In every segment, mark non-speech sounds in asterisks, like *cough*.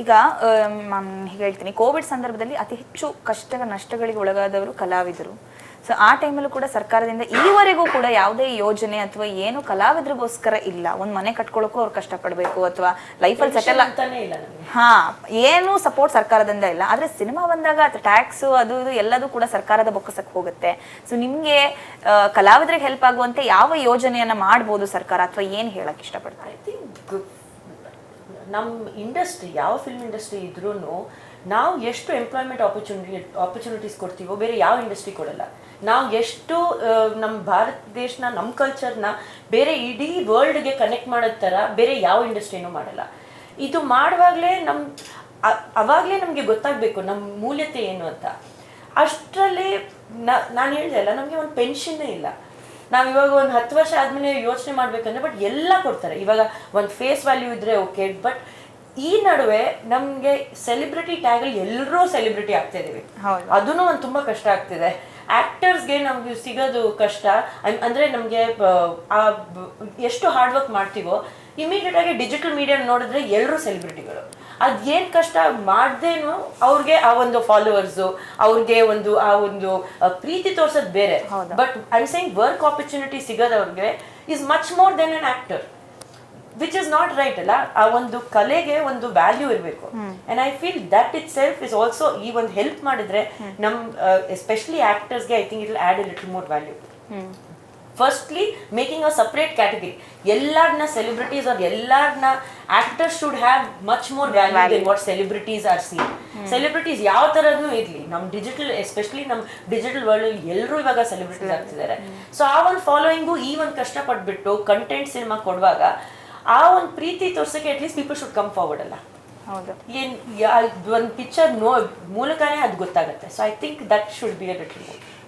ಈಗ ನಾನು ಹೀಗೆ ಹೇಳ್ತೀನಿ. ಕೋವಿಡ್ ಸಂದರ್ಭದಲ್ಲಿ ಅತಿ ಹೆಚ್ಚು ಕಷ್ಟ ನಷ್ಟಗಳಿಗೆ ಒಳಗಾದವರು ಕಲಾವಿದರು. ಸೊ ಆ ಟೈಮಲ್ಲೂ ಕೂಡ ಸರ್ಕಾರದಿಂದ ಈವರೆಗೂ ಕೂಡ ಯಾವುದೇ ಯೋಜನೆ ಅಥವಾ ಏನು ಕಲಾವಿದರಿಗೋಸ್ಕರ ಇಲ್ಲ. ಒಂದು ಮನೆ ಕಟ್ಕೊಳ್ಳೋಕ್ಕೂ ಅವ್ರು ಕಷ್ಟಪಡಬೇಕು ಅಥವಾ ಲೈಫಲ್ಲಿ ಸೆಟಲ್ ಆಗ್ತಾನೆ ಇಲ್ಲ ಹಾ ಏನು ಸಪೋರ್ಟ್ ಸರ್ಕಾರದಿಂದ ಇಲ್ಲ. ಆದ್ರೆ ಸಿನಿಮಾ ಬಂದಾಗ ಟ್ಯಾಕ್ಸ್ ಅದು ಇದು ಎಲ್ಲದೂ ಕೂಡ ಸರ್ಕಾರದ ಬೊಕ್ಕಸಕ್ಕೆ ಹೋಗುತ್ತೆ. ಸೊ ನಿಮಗೆ ಕಲಾವಿದರಿಗೆ ಹೆಲ್ಪ್ ಆಗುವಂತೆ ಯಾವ ಯೋಜನೆಯನ್ನ ಮಾಡ್ಬೋದು ಸರ್ಕಾರ? ಅಥವಾ ಏನು ಹೇಳಕ್ ಇಷ್ಟಪಡ್ತಾರೆ? ನಮ್ಮ ಇಂಡಸ್ಟ್ರಿ, ಯಾವ ಫಿಲ್ಮ್ ಇಂಡಸ್ಟ್ರಿ ಇದ್ರೂ ನಾವು ಎಷ್ಟು ಎಂಪ್ಲಾಯ್ಮೆಂಟ್ ಆಪರ್ಚುನಿಟಿ ಆಪರ್ಚುನಿಟೀಸ್ ಕೊಡ್ತೀವೋ, ಬೇರೆ ಯಾವ ಇಂಡಸ್ಟ್ರಿ ಕೊಡಲ್ಲ. ನಾವು ಎಷ್ಟು ನಮ್ಮ ಭಾರತ ದೇಶನ ನಮ್ಮ ಕಲ್ಚರ್ನ ಬೇರೆ ಇಡೀ ವರ್ಲ್ಡ್ಗೆ ಕನೆಕ್ಟ್ ಮಾಡೋ ಥರ ಬೇರೆ ಯಾವ ಇಂಡಸ್ಟ್ರಿನೂ ಮಾಡಲ್ಲ. ಇದು ಮಾಡುವಾಗಲೇ ನಮ್ಮ ಅವಾಗಲೇ ನಮಗೆ ಗೊತ್ತಾಗಬೇಕು ನಮ್ಮ ಮೂಲ್ಯತೆ ಏನು ಅಂತ. ಅಷ್ಟರಲ್ಲಿ ನಾನು ಹೇಳಿದೆ ಅಲ್ಲ, ನಮಗೆ ಒಂದು ಪೆನ್ಷನ್ನೇ ಇಲ್ಲ. ನಾವು ಇವಾಗ ಒಂದು ಹತ್ತು ವರ್ಷ ಆದ್ಮೇಲೆ ಯೋಚನೆ ಮಾಡ್ಬೇಕಂದ್ರೆ ಬಟ್ ಎಲ್ಲ ಕೊಡ್ತಾರೆ. ಇವಾಗ ಒಂದು ಫೇಸ್ ವ್ಯಾಲ್ಯೂ ಇದ್ರೆ ಓಕೆ ಬಟ್ ಈ ನಡುವೆ ನಮಗೆ ಸೆಲೆಬ್ರಿಟಿ ಟ್ಯಾಗಲ್ಲಿ ಎಲ್ಲರೂ ಸೆಲೆಬ್ರಿಟಿ ಆಗ್ತಾ ಇದೀವಿ ಅದನ್ನು ಅದೂ ಒಂದು ತುಂಬಾ ಕಷ್ಟ ಆಗ್ತಿದೆ. ಆಕ್ಟರ್ಸ್ಗೆ ನಮ್ಗೆ ಸಿಗೋದು ಕಷ್ಟ. ಅಂದ್ರೆ ನಮಗೆ ಆ ಎಷ್ಟು ಹಾರ್ಡ್ ವರ್ಕ್ ಮಾಡ್ತೀವೋ ಇಮಿಡಿಯೇಟ್ ಆಗಿ ಡಿಜಿಟಲ್ ಮೀಡಿಯಾ ನೋಡಿದ್ರೆ ಎಲ್ಲರೂ ಸೆಲೆಬ್ರಿಟಿಗಳು ಅದ್ ಏನ್ ಕಷ್ಟ ಮಾಡ್ದೇನು ಅವ್ರಿಗೆ ಆ ಒಂದು ಫಾಲೋವರ್ಸು ಅವ್ರಿಗೆ ಒಂದು ಆ ಒಂದು ಪ್ರೀತಿ ತೋರ್ಸೋದು ಬೇರೆ. But I saying work opportunity ಸಿಗೋದು ಅವ್ರಿಗೆ is much more then an actor which is not right ಅಲ್ಲ? ಆ ಒಂದು ಕಲೆಗೆ ಒಂದು ವ್ಯಾಲ್ಯೂ ಇರಬೇಕು. And I feel that itself is also ಈ ಒಂದು ಹೆಲ್ಪ್ ಮಾಡಿದ್ರೆ ನಮ್ especially ಆಕ್ಟರ್ಸ್ಗೆ I think it add a little more value firstly making a separate category ಎಲ್ಲಾರ್ನ celebrities ಅವ್ರ ಎಲ್ಲಾರ್ನ actors should have much more value then what celebrities are scene celebrities ಯಾವ ತರನು ಇರ್ಲಿ. ನಮ್ digital especially ನಮ್ ಡಿಜಿಟಲ್ ವರ್ಲ್ಡ್ ಅಲ್ಲಿ ಎಲ್ಲರೂ ಇವಾಗ celebrities ಆಗ್ತಿದ್ದಾರೆ. ಸೊ ಆ ಒಂದು ಫಾಲೋಯಿಂಗು ಈ ಒಂದು ಕಷ್ಟಪಟ್ಬಿಟ್ಟು ಕಂಟೆಂಟ್ ಸಿನಿಮಾ ಕೊಡುವಾಗ ಆ ಒಂದು ಪ್ರೀತಿ ತೋರ್ಸೋಕೆ at least people should come forward ಅಲ್ಲ. ಏನ್ ಒಂದು ಪಿಕ್ಚರ್ ನೋ ಮೂಲಕನೇ ಅದು ಗೊತ್ತಾಗುತ್ತೆ. So I think that should be a little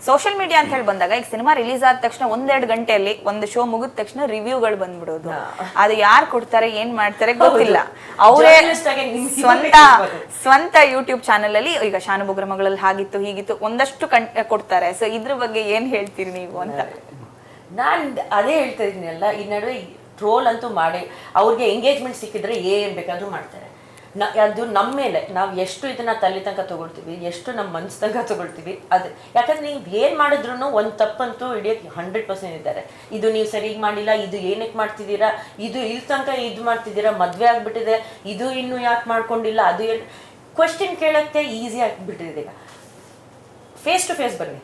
social media ಅಂತ ಹೇಳಿ ಬಂದಾಗ ಈಗ ಸಿನಿಮಾ ರಿಲೀಸ್ ಆದ ತಕ್ಷಣ ಒಂದೆರಡು ಗಂಟೆಯಲ್ಲಿ ಒಂದು ಶೋ ಮುಗಿದ ತಕ್ಷಣ ರಿವ್ಯೂಗಳು ಬಂದ್ಬಿಡೋದು. ಅದು ಯಾರು ಕೊಡ್ತಾರೆ ಏನ್ ಮಾಡ್ತಾರೆ ಗೊತ್ತಿಲ್ಲ. ಅವರೇ ಸ್ವಂತ ಸ್ವಂತ ಯೂಟ್ಯೂಬ್ ಚಾನಲ್ ಅಲ್ಲಿ ಈಗ ಶಾನುಭೋಗ್ರಮಗಳಲ್ಲಿ ಹಾಗಿತ್ತು ಹೀಗಿತ್ತು ಒಂದಷ್ಟು ಕಂ ಕೊಡ್ತಾರೆ. ಸೊ ಇದ್ರ ಬಗ್ಗೆ ಏನ್ ಹೇಳ್ತೀರಿ ನೀವು ಅಂತ? ನಾನು ಅದೇ ಹೇಳ್ತಾ ಇದ್ದೀನಿ ಅಲ್ಲ ಈ ನಡುವೆ ಟ್ರೋಲ್ ಅಂತೂ ಮಾಡಿ ಅವ್ರಿಗೆ ಎಂಗೇಜ್ಮೆಂಟ್ ಸಿಕ್ಕಿದ್ರೆ ಏನ್ ಬೇಕಾದ್ರೂ ಮಾಡ್ತಾರೆ. ನ ಅದು ನಮ್ಮ ಮೇಲೆ. ನಾವು ಎಷ್ಟು ಇದನ್ನ ತಲೆ ತನಕ ತಗೊಳ್ತೀವಿ ಎಷ್ಟು ನಮ್ಮ ಮನ್ಸ್ ತನಕ ತಗೊಳ್ತೀವಿ ಅದು. ಯಾಕಂದ್ರೆ ನೀವು ಏನ್ ಮಾಡಿದ್ರು ಒಂದು ತಪ್ಪಂತೂ ಹಿಡಿಯೋಕೆ ಹಂಡ್ರೆಡ್ ಪರ್ಸೆಂಟ್ ಇದ್ದಾರೆ. ಇದು ನೀವು ಸರಿಯಾಗಿ ಮಾಡಿಲ್ಲ ಇದು ಏನಕ್ಕೆ ಮಾಡ್ತಿದ್ದೀರಾ ಇದು ಇಲ್ಲಿ ತನಕ ಇದು ಮಾಡ್ತಿದ್ದೀರಾ ಮದ್ವೆ ಆಗಿಬಿಟ್ಟಿದೆ ಇದು ಇನ್ನು ಯಾಕೆ ಮಾಡ್ಕೊಂಡಿಲ್ಲ ಅದು ಏನು ಕ್ವಶನ್ ಕೇಳಕ್ಕೆ ಈಸಿ ಆಗಿಬಿಟ್ಟಿದೆ ಈಗ. ಫೇಸ್ ಟು ಫೇಸ್ ಬನ್ನಿ.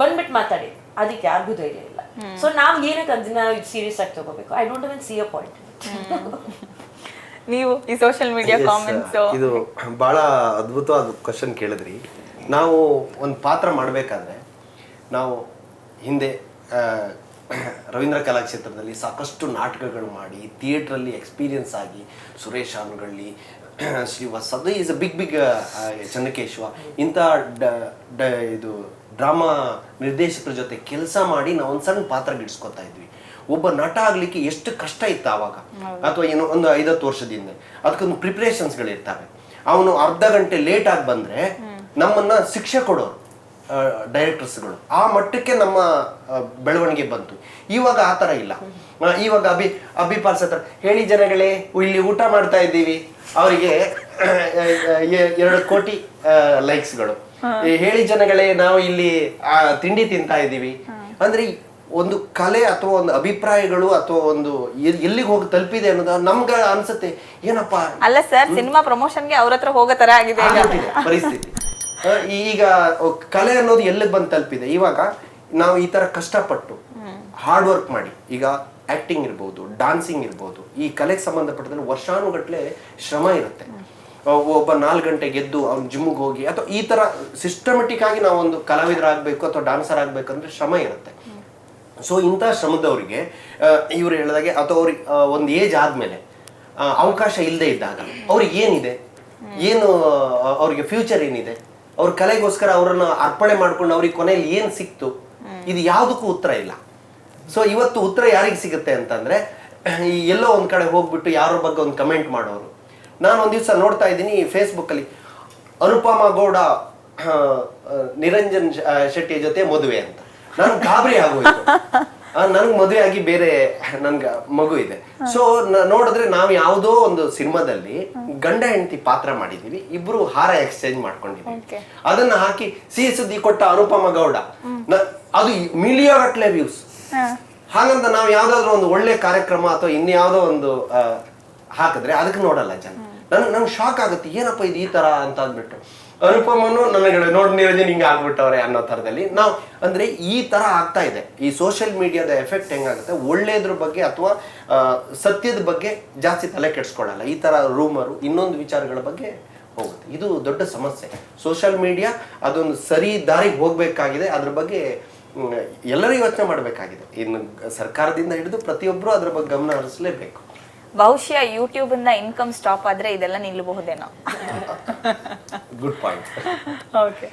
ಬಂದ್ಬಿಟ್ಟು ಮಾತಾಡಿ. ಅದಕ್ಕೆ ಯಾರಿಗೂ ಧೈರ್ಯ ಇಲ್ಲ. ಸೊ ನಾವು ಏನಕ್ಕೆ ಅದನ್ನ ಸೀರಿಯಸ್ ಆಗಿ ತಗೋಬೇಕು? I don't even see a point ನೀವು ಈ ಸೋಷಿಯಲ್ ಮೀಡಿಯಾ ಕಾಮೆಂಟ್ಸ್ ಇದು ಬಹಳ ಅದ್ಭುತವಾದ ಕ್ವಶನ್ ಕೇಳಿದ್ರಿ. ನಾವು ಒಂದು ಪಾತ್ರ ಮಾಡಬೇಕಾದ್ರೆ ನಾವು ಹಿಂದೆ ರವೀಂದ್ರ ಕಲಾಕ್ಷೇತ್ರದಲ್ಲಿ ಸಾಕಷ್ಟು ನಾಟಕಗಳು ಮಾಡಿ ಥಿಯೇಟ್ರಲ್ಲಿ ಎಕ್ಸ್ಪೀರಿಯನ್ಸ್ ಆಗಿ ಸುರೇಶ್ ಅನುಗಳ್ಳಿ ಶ್ರೀವಾಸ್ ಅದು is a big big Channakeshava ಇಂಥ ಡ- ಇದು ಡ್ರಾಮಾ ನಿರ್ದೇಶಕರ ಜೊತೆ ಕೆಲಸ ಮಾಡಿ ನಾವು ಒಂದು ಸಣ್ಣ ಪಾತ್ರ ಗಿಡ್ಸ್ಕೊತಾ ಇದ್ವಿ. ಒಬ್ಬ ನಟ ಆಗ್ಲಿಕ್ಕೆ ಎಷ್ಟು ಕಷ್ಟ ಇತ್ತು ಆವಾಗ? ಅಥವಾ ಏನೋ ಒಂದು ಐದತ್ತು ವರ್ಷದಿಂದ. ಅದಕ್ಕೊಂದು ಪ್ರಿಪ್ರೇಷನ್ಸ್ಗಳಿರ್ತವೆ. ಅವನು ಅರ್ಧ ಗಂಟೆ ಲೇಟ್ ಆಗಿ ಬಂದ್ರೆ ನಮ್ಮನ್ನ ಶಿಕ್ಷೆ ಕೊಡೋರು ಡೈರೆಕ್ಟರ್ಸ್ಗಳು ಆ ಮಟ್ಟಕ್ಕೆ ನಮ್ಮ ಬೆಳವಣಿಗೆ ಬಂತು. ಇವಾಗ ಆ ಥರ ಇಲ್ಲ. ಇವಾಗ ಅಭಿ ಅಭಿ ಹತ್ರ ಹೇಳಿ ಜನಗಳೇ ಇಲ್ಲಿ ಊಟ ಮಾಡ್ತಾ ಇದ್ದೀವಿ. ಅವರಿಗೆ ಎರಡು ಕೋಟಿ ಲೈಕ್ಸ್ಗಳು ಹೇಳಿ ಜನಗಳೇ ನಾವು ಇಲ್ಲಿ ತಿಂಡಿ ತಿಂತಾ ಇದ್ದೀವಿ. ಅಂದ್ರೆ ಒಂದು ಕಲೆ ಅಥವಾ ಒಂದು ಅಭಿಪ್ರಾಯಗಳು ಅಥವಾ ಒಂದು ಎಲ್- ಎಲ್ಲಿಗೆ ಹೋಗಿ ತಲುಪಿದೆ ಅನ್ನೋದು ನಮ್ಗೆ ಅನ್ಸುತ್ತೆ. ಏನಪ್ಪಾ? ಅಲ್ಲ ಸರ್ ಸಿನಿಮಾ ಪ್ರಮೋಷನ್ಗೆ ಅವ್ರ ಹತ್ರ ಹೋಗೋ ತರ ಆಗಿದೆ ಪರಿಸ್ಥಿತಿ. *laughs* ಈಗ ಕಲೆ ಅನ್ನೋದು ಎಲ್ಲಿಗೆ ಬಂದು ತಲುಪಿದೆ? ಇವಾಗ ನಾವು ಈ ತರ ಕಷ್ಟಪಟ್ಟು ಹಾರ್ಡ್ ವರ್ಕ್ ಮಾಡಿ ಈಗ ಆಕ್ಟಿಂಗ್ ಇರ್ಬೋದು ಡಾನ್ಸಿಂಗ್ ಇರ್ಬೋದು ಈ ಕಲೆಗೆ ಸಂಬಂಧಪಟ್ಟದಲ್ಲಿ ವರ್ಷಾನುಗಟ್ಲೆ ಶ್ರಮ ಇರುತ್ತೆ. ಒಬ್ಬ ನಾಲ್ಕು ಗಂಟೆಗೆ ಗೆದ್ದು ಅವ್ನು ಜಿಮ್ಗೆ ಹೋಗಿ ಅಥವಾ ಈ ತರ ಸಿಸ್ಟಮೆಟಿಕ್ ಆಗಿ ನಾವು ಒಂದು ಕಲಾವಿದರಾಗಬೇಕು ಅಥವಾ ಡಾನ್ಸರ್ ಆಗಬೇಕಂದ್ರೆ ಶ್ರಮ ಇರುತ್ತೆ. ಸೊ ಇಂಥ ಶ್ರಮದವರಿಗೆ ಇವರು ಹೇಳಿದಾಗೆ ಅಥವಾ ಅವ್ರಿಗೆ ಒಂದು ಏಜ್ ಆದ್ಮೇಲೆ ಅವಕಾಶ ಇಲ್ಲದೆ ಇದ್ದಾಗ, ಅವ್ರಿಗೆ ಏನಿದೆ? ಏನು ಅವ್ರಿಗೆ ಫ್ಯೂಚರ್ ಏನಿದೆ? ಅವ್ರ ಕಲೆಗೋಸ್ಕರ ಅವರನ್ನು ಅರ್ಪಣೆ ಮಾಡ್ಕೊಂಡು ಅವ್ರಿಗೆ ಕೊನೆಯಲ್ಲಿ ಏನ್ ಸಿಕ್ತು? ಇದು ಯಾವುದಕ್ಕೂ ಉತ್ತರ ಇಲ್ಲ. ಸೊ ಇವತ್ತು ಉತ್ತರ ಯಾರಿಗೆ ಸಿಗುತ್ತೆ ಅಂತಂದ್ರೆ ಎಲ್ಲೋ ಒಂದ್ ಕಡೆ ಹೋಗ್ಬಿಟ್ಟು ಯಾರೋ ಬಗ್ಗೆ ಒಂದು ಕಮೆಂಟ್ ಮಾಡೋರು. ನಾನು ಒಂದ್ ದಿವಸ ನೋಡ್ತಾ ಇದ್ದೀನಿ ಫೇಸ್ಬುಕ್ ಅಲ್ಲಿ, ಅನುಪಮಾ ಗೌಡ ನಿರಂಜನ್ ಶೆಟ್ಟಿ ಜೊತೆ ಮದುವೆ ಅಂತ. ನಾನು ಗಾಬರಿ ಆಗೋಯ್ತು. ನನ್ಗೆ ಮದುವೆ ಆಗಿ ಬೇರೆ ನನ್ಗೆ ಮಗು ಇದೆ. ಸೊ ನೋಡಿದ್ರೆ ನಾವು ಯಾವುದೋ ಒಂದು ಸಿನಿಮಾದಲ್ಲಿ ಗಂಡ ಹೆಂಡತಿ ಪಾತ್ರ ಮಾಡಿದೀವಿ ಇಬ್ರು ಹಾರ ಎಕ್ಸ್ಚೇಂಜ್ ಮಾಡ್ಕೊಂಡಿದ್ವಿ. ಅದನ್ನ ಹಾಕಿ ಸಿಹಿ ಸುದ್ದಿ ಕೊಟ್ಟ ಅನುಪಮ ಗೌಡ. ಅದು ಮಿಲಿಯನ್ ಗಟ್ಲೆ ವ್ಯೂಸ್. ಹಾಗಂತ ನಾವು ಯಾವ್ದಾದ್ರು ಒಂದು ಒಳ್ಳೆ ಕಾರ್ಯಕ್ರಮ ಅಥವಾ ಇನ್ಯಾವುದೋ ಒಂದು ಹಾಕಿದ್ರೆ ಅದಕ್ಕೆ ನೋಡಲ್ಲ ಜನ. ನನ್ ನಂಗೆ ಶಾಕ್ ಆಗುತ್ತೆ ಏನಪ್ಪ ಇದು ಈ ತರ ಅಂತ ಅಂದ್ಬಿಟ್ಟು. ಅನುಪಮನು ನನಗೆ ನೋಡಿ ನಿರಂಜನ್ ಹಿಂಗೆ ಆಗ್ಬಿಟ್ಟವ್ರೆ ಅನ್ನೋ ಥರದಲ್ಲಿ. ನಾವು ಅಂದರೆ ಈ ಥರ ಆಗ್ತಾ ಇದೆ. ಈ ಸೋಷಿಯಲ್ ಮೀಡಿಯಾದ ಎಫೆಕ್ಟ್ ಹೆಂಗಾಗುತ್ತೆ? ಒಳ್ಳೆಯದ್ರ ಬಗ್ಗೆ ಅಥವಾ ಸತ್ಯದ ಬಗ್ಗೆ ಜಾಸ್ತಿ ತಲೆ ಕೆಡಿಸ್ಕೊಳ್ಳಲ್ಲ. ಈ ಥರ ರೂಮರು ಇನ್ನೊಂದು ವಿಚಾರಗಳ ಬಗ್ಗೆ ಹೋಗುತ್ತೆ. ಇದು ದೊಡ್ಡ ಸಮಸ್ಯೆ. ಸೋಷಿಯಲ್ ಮೀಡಿಯಾ ಅದೊಂದು ಸರಿ ದಾರಿಗೆ ಹೋಗಬೇಕಾಗಿದೆ. ಅದ್ರ ಬಗ್ಗೆ ಎಲ್ಲರೂ ಯೋಚನೆ ಮಾಡಬೇಕಾಗಿದೆ. ಇನ್ನು ಸರ್ಕಾರದಿಂದ ಹಿಡಿದು ಪ್ರತಿಯೊಬ್ಬರೂ ಅದ್ರ ಬಗ್ಗೆ ಗಮನ ಹರಿಸಲೇಬೇಕು. ಬಹುಶಃ ಯೂಟ್ಯೂಬ್ ಇಂದ ಇನ್ಕಮ್ ಸ್ಟಾಪ್ ಆದ್ರೆ ಇದೆಲ್ಲ ನಿಲ್ಲಬಹುದೇನೋ ಗುಡ್ ಪಾಯಿಂಟ್ ಓಕೆ